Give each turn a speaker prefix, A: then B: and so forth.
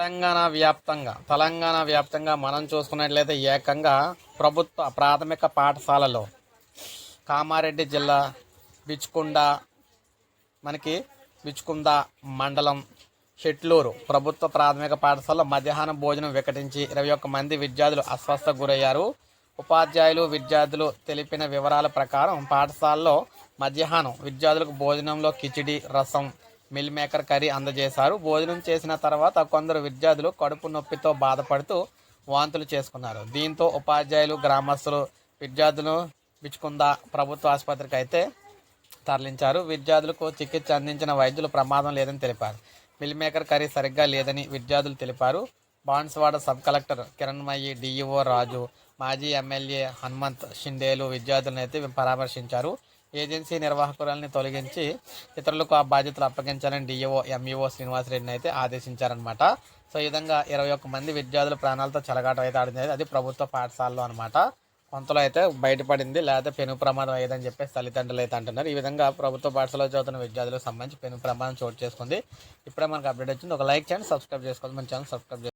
A: తెలంగాణ వ్యాప్తంగా తెలంగాణ వ్యాప్తంగా మనం చూసుకున్నట్లయితే ఏకంగా ప్రభుత్వ ప్రాథమిక పాఠశాలలో కామారెడ్డి జిల్లా బిచ్చుకొండ మనకి బిచ్చుకుంద మండలం షెట్లూరు ప్రభుత్వ ప్రాథమిక పాఠశాలలో మధ్యాహ్నం భోజనం వికటించి ఇరవై ఒక్క మంది విద్యార్థులు అస్వస్థకు గురయ్యారు. ఉపాధ్యాయులు విద్యార్థులు తెలిపిన వివరాల ప్రకారం పాఠశాలలో మధ్యాహ్నం విద్యార్థులకు భోజనంలో కిచిడి రసం మిల్ మేకర్ కర్రీ అందజేశారు. భోజనం చేసిన తర్వాత కొందరు విద్యార్థులు కడుపు నొప్పితో బాధపడుతూ వాంతులు చేసుకున్నారు. దీంతో ఉపాధ్యాయులు గ్రామస్తులు విద్యార్థులను బిచ్చుకుంద ప్రభుత్వ ఆసుపత్రికి అయితే తరలించారు. విద్యార్థులకు చికిత్స అందించిన వైద్యులు ప్రమాదం లేదని తెలిపారు. మిల్ మేకర్ కర్రీ సరిగ్గా లేదని విద్యార్థులు తెలిపారు. Banswada sub collector Kiranmayi DEO Raju మాజీ ఎమ్మెల్యే హనుమంత్ షిండేలు విద్యార్థులను అయితే పరామర్శించారు. ఏజెన్సీ నిర్వాహకురాలని తొలగించి ఇతరులకు ఆ బాధ్యతలు అప్పగించాలని డిఈఓ ఎంఈఓ శ్రీనివాసరెడ్డిని అయితే ఆదేశించారనమాట సో ఈ విధంగా ఇరవై ఒక్క మంది విద్యార్థుల ప్రాణాలతో చెలగాటం అయితే ఆడింది. అది ప్రభుత్వ పాఠశాలలో అనమాట కొంతలో అయితే బయటపడింది లేకపోతే పెను ప్రమాదం అయ్యేదని చెప్పేసి తల్లిదండ్రులు అయితే అంటున్నారు. ఈ విధంగా ప్రభుత్వ పాఠశాలలో చదువుతున్న విద్యార్థులకు సంబంధించి పెను ప్రమాదం చోటు చేసుకుంది. ఇప్పుడే మనకు అప్డేట్ వచ్చింది. ఒక లైక్ చేయండి సబ్స్క్రైబ్ చేసుకోవాలి మన ఛానల్ సబ్స్క్రైబ్ చేసుకోండి.